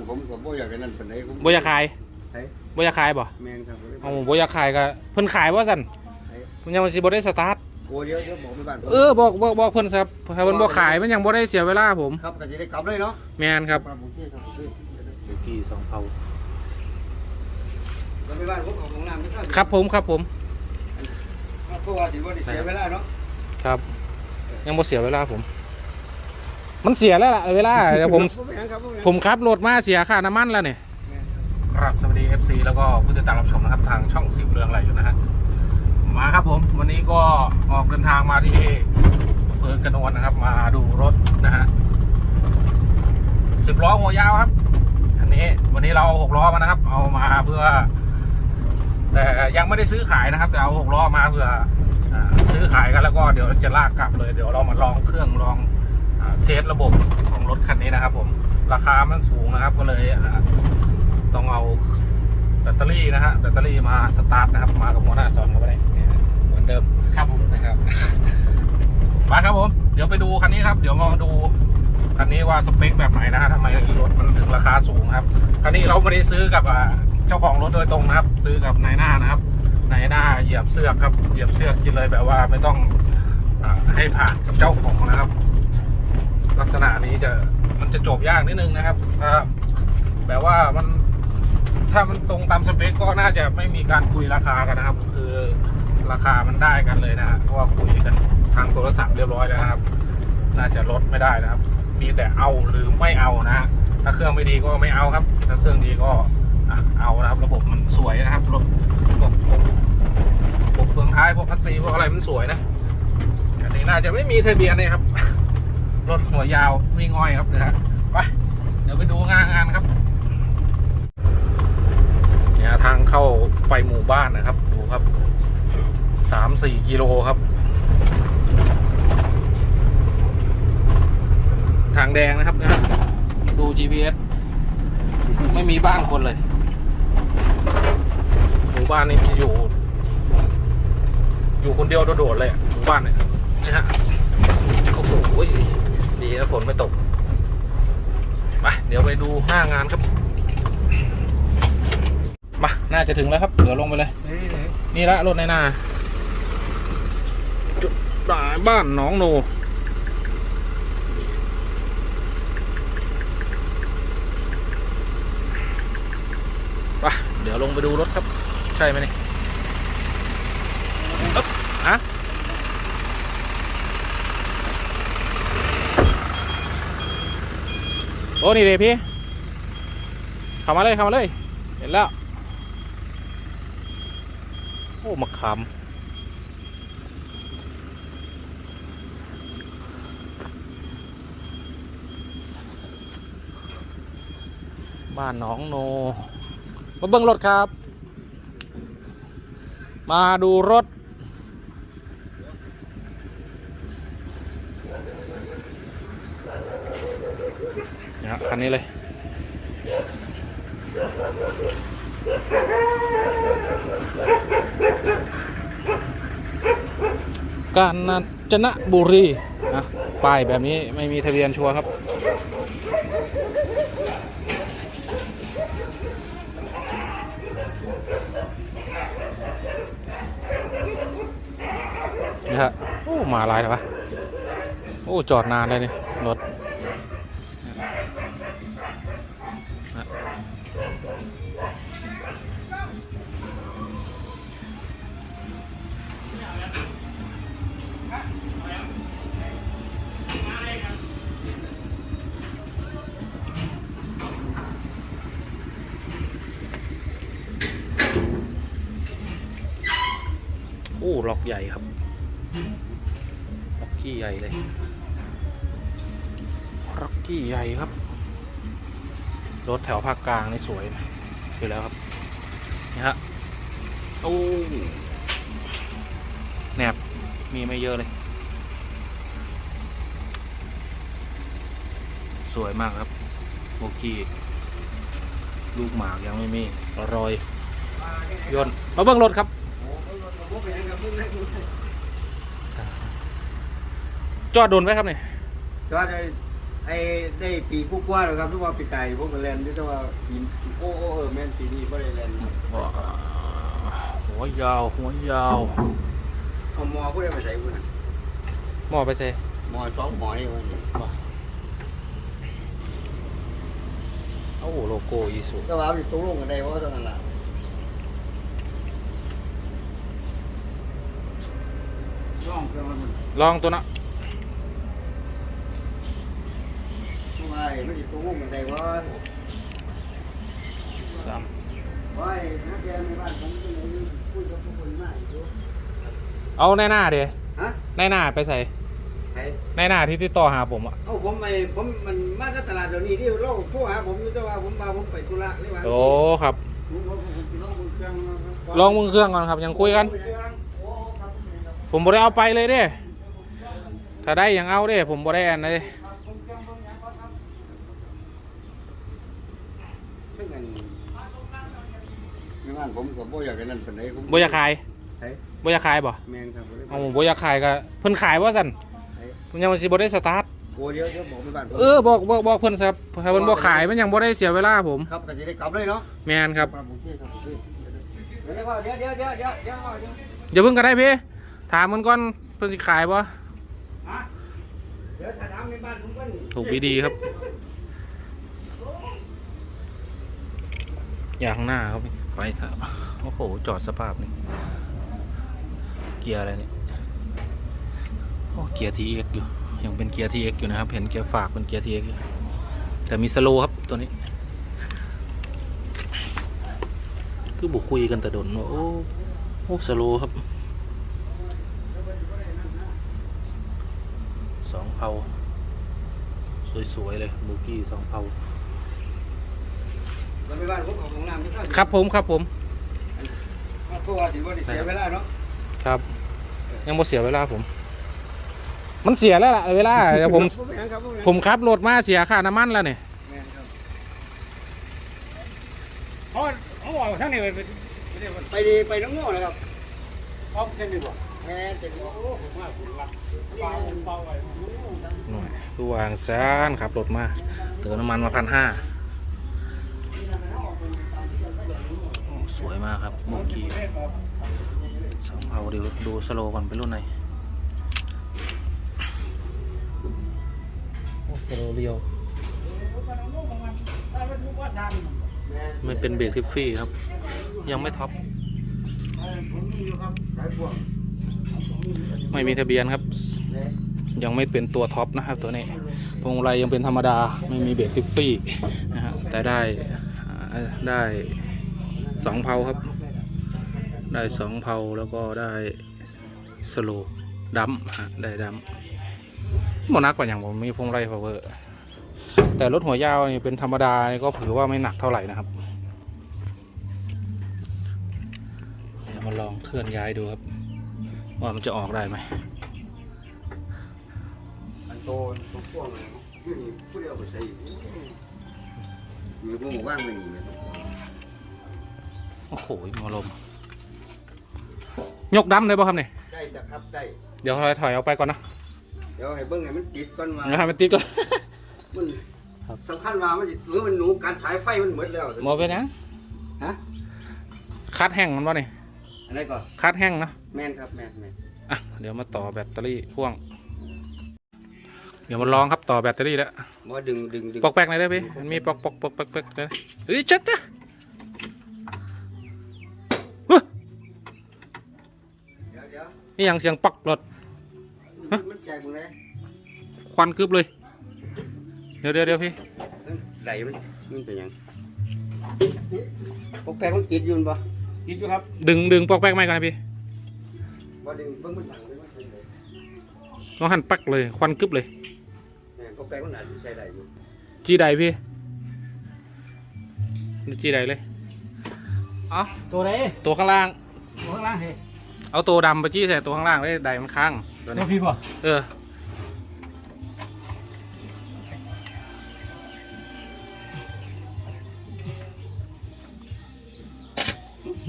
านผมก็บ่อยากให้นั่นปานใดผมบ่อยากขายไอ้บ่อยากขายบ่แม่นครับเอาบ่อยากขายก็เพิ่นขายว่าซั่นไอ้มันยังมันสิบ่ได้สตาร์ท โอ้เดี๋ยวเดี๋ยวบอกไปบ้านผมเออบอกบอกบอกเพิ่นครับถ้าเพิ่นบ่ขายมันยังบ่ได้เสียเวลาผม ครับก็จะได้กลับเลยเนาะแม่นครับ ครับโอเคครับโอเคเดี๋ยวกี่2เผาแล้วไปบ้านผมเอาของน้ำนะครับครับผมครับผม เพราะว่าสิบ่ได้เสียเวลาเนาะ ครับ ยังบ่เสียเวลาผม มันเสียแล้วล่ะเวลาเดี๋ยวผมเป็นหยังครับบ่เป็นหยังผมขับรถมาเสียค่าน้ำมันแล้วเนี่ยแม่นครับครับสวัสดี FC แล้วก็ผู้ติดตามรับชมนะครับทางช่องสิบเรืองอะไรอยู่นะฮะมาครับผมวันนี้ก็ออกเดินทางมาที่อำเภอกระนวนนะครับ มาดูรถนะฮะสิบล้อหัวยาวครับ อันนี้วันนี้เราเอาหกล้อมานะครับ เอามาเพื่อ แต่ยังไม่ได้ซื้อขายนะครับ แต่เอาหกล้อมาเพื่ออ่าซื้อขายกันแล้วก็เดี๋ยวจะลากกลับเลยเดี๋ยวเรามาลองเครื่องลองอา เทสระบบของรถคันนี้นะครับ ผมราคามันสูงนะครับ ก็เลยอ่าต้องเอาแบตเตอรี่นะฮะแบตเตอรี่มาสตาร์ทนะครับมากับหัวหน้าสอนเข้าไปเลยเนี่ยเหมือนเดิมครับผมนะครับมาครับผม เดี๋ยวไปดูคันนี้ครับ เดี๋ยวมาดูคันนี้ว่าสเปคแบบไหนนะฮะทำไมรถมันถึงราคาสูงครับคันนี้เราไม่ได้ซื้อกับอ่าเจ้าของรถโดยตรงนะครับ ซื้อกับนายหน้านะครับนายหน้าเหยียบเสือกครับเหยียบเสือกกินเลยแบบว่าไม่ต้องอาให้ผ่านกับเจ้าของนะครับ ลักษณะนี้จะมันจะจบยากนิดนึงนะครับถ้าแบบว่ามันถ้ามันตรงตามสเปคก็น่าจะไม่มีการคุยราคากันนะครับ คือราคามันได้กันเลยนะฮะเพราะว่าคุยกันทางโทรศัพท์เรียบร้อยแล้วนะครับ น่าจะลดไม่ได้นะครับ มีแต่เอาหรือไม่เอานะฮะถ้าเครื่องไม่ดีก็ไม่เอาครับ ถ้าเครื่องดีก็เอานะครับ ระบบมันสวยนะครับรถพวกพวกพวกเฟืองท้ายพวกคัสซีพวกอะไรมันสวยนะอันนี้น่าจะไม่มีทะเบียนเลยครับ รถหัวยาววิ่งอ้อยครับนะฮะไปเดี๋ยวไปดูงานงานครับเนี่ยทางเข้าไปหมู่บ้านนะครับ ดูครับสามสี่กิโลครับ ทางแดงนะครับนะฮะดู GPS ไม่มีบ้านคนเลย หมู่บ้านนี้อยู่ อยู่คนเดียวโดดๆเลยหมู่บ้านเนี่ยนะฮะโอ้โห ดีนะฝนไม่ตกไปเดี๋ยวไปดูหน้างานครับมาน่าจะถึงแล้วครับเดี๋ยวลงไปเลยเฮ้ยเฮ้ยนี่ละรถในนาจุดหมายบ้านหนองโนไปเดี๋ยวลงไปดูรถครับ ใช่ไหมนี่อึ๊บฮะ โอ้นี่เลยพี่เข้ามาเลยเข้ามาเลย เห็นแล้ว โอ้มะขามบ้านหนองโน มาเบิ้งรถครับ มาดูรถ เนี้เลย กาญจนบุรีนะป้ายแบบนี้ไม่มีทะเบียนชัวร์ครับ นี่ฮะโอ้ มาลายแล้วปะโอ้ จอดนานเลยนี่รถ ล็อกใหญ่ครับล็อกกี้ใหญ่เลยล็อกกี้ใหญ่ครับ รถแถวภาคกลางนี่สวยอยู่แล้วครับนี่ฮะโอ้แหนบมีไม่เยอะเลย สวยมากครับโบกี้ลูกหมากยังไม่มีรอยยนมาเบิ้งรถครับ จอดโดนไว้ครับเนี่ยจอดได้ไอ้ได้ปีพวกว่าแล้วครับทุกว่าปีไก่พวกแลนด์ที่ว่าปีโอ้โอ้เออแม่นปีนี้บ่ได้แลนด์ว้าวหัวยาวหัวยาวเอามอผู้ใดมาใส่ผู้นั้นหมอไปเซหมอสองหมอนี่มันโอ้โหโลโก้อีสุก็ว่ามันตกลงกันได้เพราะว่าเท่านั้นแหละ องเครื่องมันลองตัวนะผู้ว่าไอ้มันสิตกลงกันได้ว่าสามว่าไอ้นักเรียนในบ้านผมเป็นไอ้พูดกับผู้คนมากอยู่เอาในหน้าเดียฮะในหน้าไปใส่ใครในหน้าที่ติดต่อหาผมอะ เอ้าผมไอ้ผมมันมาจากตลาดเดี๋ยวนี้ที่เราโทรหาผมอยู่แต่ว่าผมมาผมไปธุระเลยว่าโอ้ครับ ผมผมผมสิลองเบิ่งเครื่องนะครับ ลองมือเครื่องก่อนครับ ยังคุยกันโอ้ครับ ผมบ่ได้เอาไปเลยเด้ ถ้าได้อย่างเอาเด้ ผมบ่ได้อันเลยซึ่งอันในบ้านผมก็บ่อยากให้นั่นปานใดผมบ่อยากขายไผบ่อยากขายบ่แม่นครับบ่ได้เอาบ่อยากขายก็เพิ่นขายว่าซั่นไผมันยังมันสิบ่ได้สตาร์ท โอ้เดี๋ยวเดี๋ยวบอกในบ้านผมเออบอกบอกบอกเพิ่นครับถ้าเพิ่นบ่ขายมันยังบ่ได้เสียเวลาผม ครับก็สิได้กลับเลยเนาะแม่นครับ ครับโอเคครับโอเคเดี๋ยวเดี๋ยวเดี๋ยวเดี๋ยวเดี๋ยวเดี๋ยวเดี๋ยวอย่าเพิ่งก็ได้พี่ ถามมันก่อนเพิ่นสิขายบ่ฮะเดี๋ยวถ้าถามในบ้านผมก็นี่ถูกดีๆครับ อย่างข้างหน้าครับไปถามโอ้โห จอดสภาพนี่ เกียร์อะไรเนี่ยโอ้เกียร์ TX อยู่ ยังเป็นเกียร์ TX อยู่นะครับ เห็นเกียร์ฝากเป็นเกียร์ TX อยู่แต่มีสโลว์ครับตัวนี้ คือบุกคุยกันแต่ดนว่าโอ้โอ้สโลว์ครับ สอง เผาสวย ๆ เลยบูกี้สองเผาแล้วไปบ้านผมเอาของน้ำที่ข้าวครับผมครับผมเพราะว่าสิบ่ได้เสียเวลาเนาะครับ ยังบ่เสียเวลาผม มันเสียแล้วล่ะเวลาเดี๋ยวผมบ่เป็นหยังครับบ่เป็นหยังผมขับรถมาเสียค่าน้ำมันแล้วเนี่ยแม่นครับเขาเขาบอกทั้งนี้ไปไปไปดีไปน้องโง่นะครับเอาเส้นนี้บ่ แม่นเจ็ดโมงผมว่าผมรับหน่อยคือวางซานขับรถมาเติมน้ำมันมาพันห้าสวยมากครับบูกี้สองเผาเดี๋ยวดูสโลก่อนเป็นรุ่นไหนโอ้สโลเรียวมันเป็นเบรกทิฟฟี่ครับ ยังไม่ท็อป ไม่มีทะเบียนครับ ยังไม่เป็นตัวท็อปนะครับตัวนี้พวงมาลัยยังเป็นธรรมดาไม่มีเบรกทิฟฟี่นะฮะแต่ได้ได้สองเพาครับ ได้สองเพาแล้วก็ได้สโลดัมฮะได้ดัมโมนักกว่าอย่างผมมีพวงมาลัยพาวเวอร์แต่รถหัวยาวนี่เป็นธรรมดานี่ก็ถือว่าไม่หนักเท่าไหร่นะครับมาลองเคลื่อนย้ายดูครับ ว่ามันจะออกได้ไหมอันโตตัวพวงอยู่นี่ผู้เดียวไปใส่อยู่มีพวกว่างไปนี่เนี่ยโอ้โหหมอลม ยกดำเลยป่ะครับเนี่ยได้จ้ะครับได้ เดี๋ยวถอยถอยออกไปก่อนนะ เดี๋ยวให้เบิ่งให้มันติดก่อนว่าเดี๋ยวให้มันติดก่อนมันครับสำคัญว่ามันสิหรือมันหนูการสายไฟมันหมดแล้วหมอไปนะฮะคัดแห้งมันป่ะเนี่ย อันไหนก่อนคัดแห้งนะแม่นครับแม่นแม่นอะเดี๋ยวมาต่อแบตเตอรี่พ่วง เดี๋ยวมาลองครับต่อแบตเตอรี่แล้วบ่ดึงดึงดึงปอกแป๊กหน่อยได้ไหมมันมีปอกปอกปอกปอกปอกเลยเฮ้ยจัดนะเฮ้ยเดี๋ยวเดี๋ยวนี่ยังเสียงปักรถมันใจมึงเลยควันกึบเลยเดี๋ยวเดี๋ยวเดี๋ยวพี่ไหลมันมันเป็นหยังพวกแปลงมันติดอยู่บ่ กินอยู่ครับดึงดึงปอกแป๊กไม่ก่อนนะพี่บ่ดึงเบิ่งมันหลังเลยมันเป็นเลยต้องหันปักเลย ควันกึบเลยแม่นพวกแปลงมันอาจจะใช้ได้อยู่จีใดพี่จีใดเลยเอาตัวไหนตัวข้างล่าง ตัวข้างล่างสิเอาตัวดำไปจี้ใส่ตัวข้างล่างเลยใดมันค้างตัวตัวนี้พี่บ่ เออ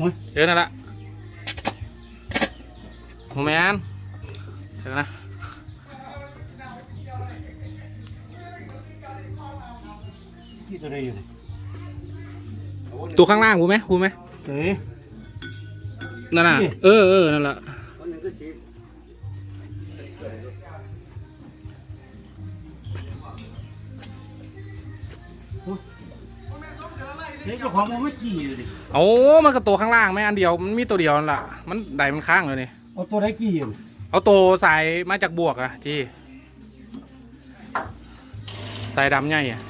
มุ้ยเจอนั่นละโมแมนเจอนะที่ตัวใอยู่ตัวข้างล่างบูไหมบูไหมเต๋นั่นน่ะ เออเออนั่นแหละ เฮ้ยเจ้าของมันไม่กี่อยู่ดิโอ้มันก็ตัวข้างล่างไหมอันเดียวมันมีตัวเดียวนั่นแหละมันไดมันค้างเลยนี่เอาตัวใดกี่อยู่เอาตัวสายมาจากบวกอะจีสายดำใหญ่อะ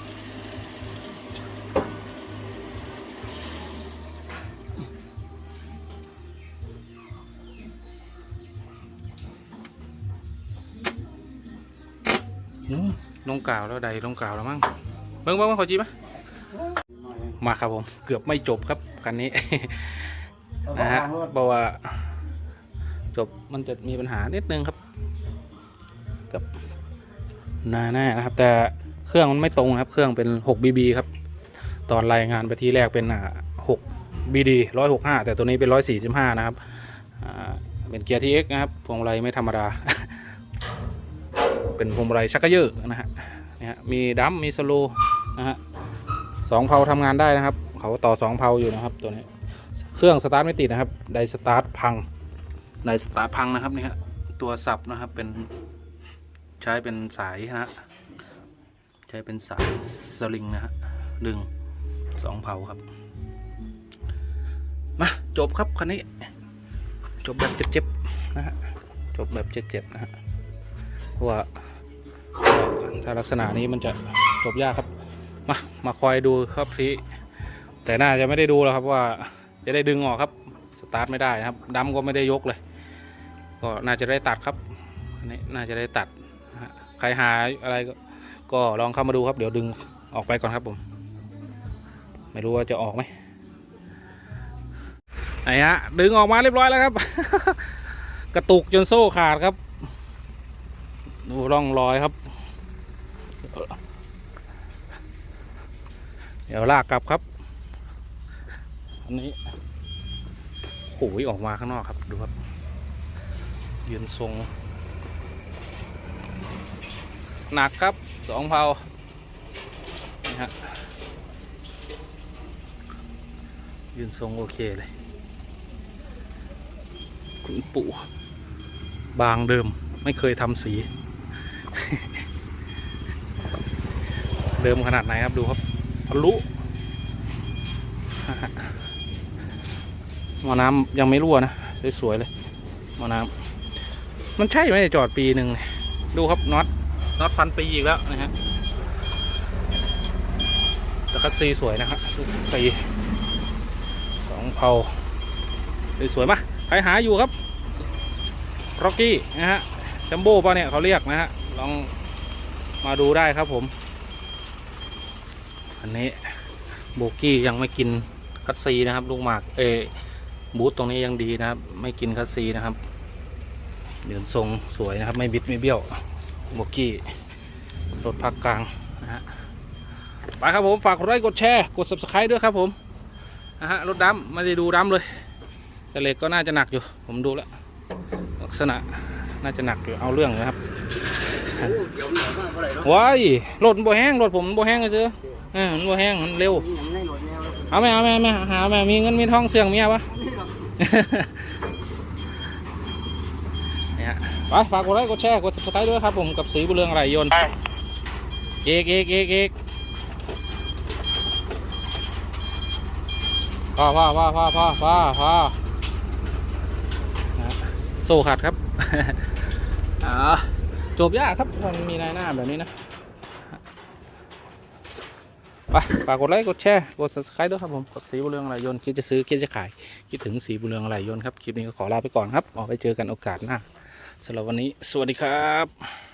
หืมลงกาวแล้วใดลงกาวแล้วมั้งเบิ้งเบิ้งเบิ้งขอจีปะ มาครับผมเกือบไม่จบครับคันนี้ นะฮะเพราะว่าจบมันจะมีปัญหานิดนึงครับ กับหน้าหน้านะครับ แต่เครื่องมันไม่ตรงนะครับ เครื่องเป็น6 BB ครับ ตอนรายงานไปที่แรกเป็นอ่า6 BD 165 แต่ตัวนี้เป็น 145 นะครับอ่าเป็นเกียร์ TX นะครับพวงมาลัยไม่ธรรมดา เป็นพวงมาลัยชักกระเยอะนะฮะเนี่ยฮะมีดัมมีสโลว์นะฮะ สองเพาทำงานได้นะครับ เขาต่อสองเพาอยู่นะครับตัวนี้ เครื่องสตาร์ทไม่ติดนะครับ ไดสตาร์ทพัง ไดสตาร์ทพังนะครับนี่ฮะตัวสับนะครับเป็นใช้เป็นสายนะฮะใช้เป็นสายสลิงนะฮะดึงสองเผาครับ มาจบครับคันนี้ จบแบบเจ็บๆนะฮะจบแบบเจ็บๆนะฮะเพราะว่าถ้าลักษณะนี้มันจะจบยากครับ มามาคอยดูครับพีแต่น่าจะไม่ได้ดูแล้วครับว่าจะได้ดึงออกครับสตาร์ทไม่ได้นะครับดัมก็ไม่ได้ยกเลย ก็น่าจะได้ตัดครับอันนี้น่าจะได้ตัดใครหาอะไรก็ลองเข้ามาดูครับ เดี๋ยวดึงออกไปก่อนครับผม ไม่รู้ว่าจะออกไหมไหนฮะดึงออกมาเรียบร้อยแล้วครับ กระตุกจนโซ่ขาดครับ ดูร่องรอยครับ ดี๋ยวลากกลับครับ อันนี้โอ้ยออกมาข้างนอกครับ ดูครับ ยืนทรง หนักครับสองเผานี่ฮะยืนทรงโอเคเลย คุณปู่บางเดิมไม่เคยทำสี เดิมขนาดไหนครับดูครับ ทะลุหมอน้ำยังไม่รั่วนะสวยๆเลยหมอน้ำมันใช่ไหมจอดปีหนึ่งดูครับน็อตน็อตพันปีอีกแล้วนะฮะแต่คัดซีสวยนะครับซีสองเผาสวยๆมะใครหาอยู่ครับร็อกกี้นะฮะจัมโบ้ป่ะเนี่ยเขาเรียกนะฮะลองมาดูได้ครับผม อันนี้โบกี้ยังไม่กินคัดซีนะครับ ลูกหมากเออบูธตรงนี้ยังดีนะครับ ไม่กินคัดซีนะครับเดินทรงสวยนะครับ ไม่บิดไม่เบี้ยวโบกี้รถพักกลางนะฮะไปครับผมฝากกดไลค์กดแชร์กด subscribe ด้วยครับผมนะฮะรถดำไม่ได้ดูดำเลยแต่เหล็กก็น่าจะหนักอยู่ ผมดูแล้วลักษณะน่าจะหนักอยู่เอาเรื่องอยู่นะครับโอ้เดี๋ยวหน่อยมากเท่าไหร่เนาะว้ายรถมันบ่แห้งรถผมมันบ่แห้งเลยเสือ เออมันบ่แห้งมันเร็วยังไม่หลดแนวแล้วเอาไหมเอาไหมเอาไหมหาไหมมีเงินมีทองเสื่องเมียปะ เนี่ยฮะไปฝากกดไลค์กดแชร์กด subscribe ด้วยครับผมกับสีบุญเรืองไหลยนต์เอกเอกเอกเอกพอพอพอพอพอพอพอนะฮะโซ่ขาดครับ อ่าจบยากครับมันมีนายหน้าแบบนี้นะ ไปฝากกดไลค์กดแชร์กด subscribe ด้วยครับผมกับสีบุญเรืองไรยนต์คิดจะซื้อคิดจะขาย คิดถึงสีบุญเรืองไรยนต์ครับคลิปนี้ก็ขอลาไปก่อนครับออกไปเจอกันโอกาสหน้าสำหรับวันนี้ สวัสดีครับ